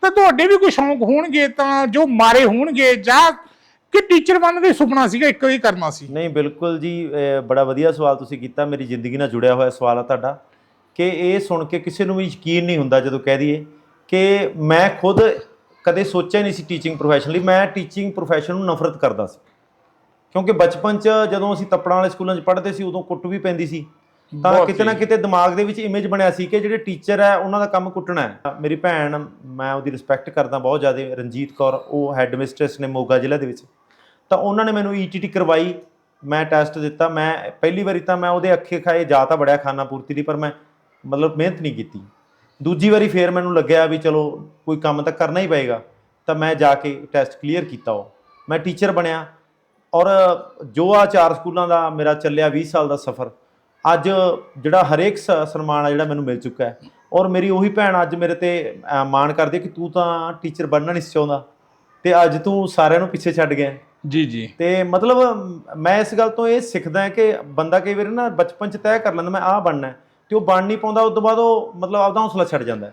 ਤਾਂ ਤੁਹਾਡੇ ਵੀ ਕੋਈ ਸ਼ੌਂਕ ਹੋਣਗੇ ਤਾਂ ਜੋ ਮਾਰੇ ਹੋਣਗੇ, ਜਾਂ ਕਿ ਟੀਚਰ ਬਣਨ ਦਾ ਹੀ ਸੁਪਨਾ ਸੀਗਾ, ਇੱਕੋ ਹੀ ਕਰਨਾ ਸੀ? ਨਹੀਂ, ਬਿਲਕੁਲ ਜੀ, ਅਹ, ਬੜਾ ਵਧੀਆ ਸਵਾਲ ਤੁਸੀਂ ਕੀਤਾ, ਮੇਰੀ ਜ਼ਿੰਦਗੀ ਨਾਲ ਜੁੜਿਆ ਹੋਇਆ ਸਵਾਲ ਆ ਤੁਹਾਡਾ। ਕਿ ਇਹ ਸੁਣ ਕੇ ਕਿਸੇ ਨੂੰ ਵੀ ਯਕੀਨ ਨਹੀਂ ਹੁੰਦਾ ਜਦੋਂ ਕਹਿ ਦਈਏ ਕਿ ਮੈਂ ਖੁਦ ਕਦੇ ਸੋਚਿਆ ਨਹੀਂ ਸੀ ਟੀਚਿੰਗ ਪ੍ਰੋਫੈਸ਼ਨ ਲਈ, ਮੈਂ ਟੀਚਿੰਗ ਪ੍ਰੋਫੈਸ਼ਨ ਨੂੰ ਨਫ਼ਰਤ ਕਰਦਾ ਸੀ। ਕਿਉਂਕਿ ਬਚਪਨ 'ਚ ਜਦੋਂ ਅਸੀਂ ਤੱਪੜਾਂ ਵਾਲੇ ਸਕੂਲਾਂ 'ਚ ਪੜ੍ਹਦੇ ਸੀ, ਉਦੋਂ ਕੁੱਟ ਵੀ ਪੈਂਦੀ ਸੀ। ਤਾਂ ਕਿਤੇ ਨਾ। ਕਿਤੇ ਦਿਮਾਗ ਦੇ ਵਿੱਚ ਇਮੇਜ ਬਣਿਆ ਸੀ ਕਿ ਜਿਹੜੇ ਟੀਚਰ ਹੈ ਉਹਨਾਂ ਦਾ ਕੰਮ ਕੁੱਟਣਾ ਹੈ। ਮੇਰੀ ਭੈਣ ਮੈਂ ਉਹਦੀ ਰਿਸਪੈਕਟ ਕਰਦਾ ਬਹੁਤ ਜ਼ਿਆਦਾ ਰਣਜੀਤ ਕੌਰ ਉਹ ਹੈੱਡ ਮਿਸਟ੍ਰੈਸ ਨੇ ਮੋਗਾ ਜ਼ਿਲ੍ਹੇ ਦੇ ਵਿੱਚ। ਤਾਂ ਉਹਨਾਂ ਨੇ ਮੈਨੂੰ ਈਟੀਟੀ ਕਰਵਾਈ ਮੈਂ ਟੈਸਟ ਦਿੱਤਾ ਮੈਂ ਪਹਿਲੀ ਵਾਰੀ ਤਾਂ ਮੈਂ ਉਹਦੇ ਅੱਖੇ ਖਾਏ ਜਾ ਤਾਂ ਬੜਿਆ ਖਾਣਾ ਪੂਰਤੀ ਲਈ ਪਰ ਮੈਂ ਮਤਲਬ ਮਿਹਨਤ ਨਹੀਂ ਕੀਤੀ। ਦੂਜੀ ਵਾਰੀ ਫੇਰ ਮੈਨੂੰ ਲੱਗਿਆ ਵੀ ਚਲੋ ਕੋਈ ਕੰਮ ਤਾਂ ਕਰਨਾ ਹੀ ਪਏਗਾ। ਤਾਂ ਮੈਂ ਜਾ ਕੇ ਟੈਸਟ ਕਲੀਅਰ ਕੀਤਾ ਉਹ। ਮੈਂ ਟੀਚਰ ਬਣਿਆ ਔਰ ਜੋ ਆ ਚਾਰ ਸਕੂਲਾਂ ਦਾ ਮੇਰਾ ਚੱਲਿਆ 20 ਸਾਲ ਦਾ ਸਫ਼ਰ। ਅੱਜ ਜਿਹੜਾ ਹਰੇਕ ਸਨਮਾਨ ਆ ਜਿਹੜਾ ਮੈਨੂੰ ਮਿਲ ਚੁੱਕਾ ਹੈ। ਔਰ ਮੇਰੀ ਉਹੀ ਭੈਣ ਅੱਜ ਮੇਰੇ ਤੇ ਮਾਣ ਕਰਦੀ ਕਿ ਤੂੰ ਤਾਂ ਟੀਚਰ ਬਣਨਾ ਨਹੀਂ ਚਾਹੁੰਦਾ। ਤੇ ਅੱਜ ਤੂੰ ਸਾਰਿਆਂ ਨੂੰ ਪਿੱਛੇ ਛੱਡ ਗਿਆ ਜੀ ਜੀ। ਤੇ ਮਤਲਬ ਮੈਂ ਇਸ ਗੱਲ ਤੋਂ ਇਹ ਸਿੱਖਦਾ ਹਾਂ ਕਿ ਬੰਦਾ ਕਈ ਵਾਰੀ ਨਾ ਬਚਪਨ ਚ ਤੈਅ ਕਰ ਲੈਂਦਾ ਮੈਂ ਆਹ ਬਣਨਾ ਤੇ ਉਹ ਬਣ ਨਹੀਂ ਪਾਉਂਦਾ ਉਸ ਤੋਂ ਬਾਅਦ ਉਹ ਮਤਲਬ ਆਪਦਾ ਹੌਸਲਾ ਛੱਡ ਜਾਂਦਾ।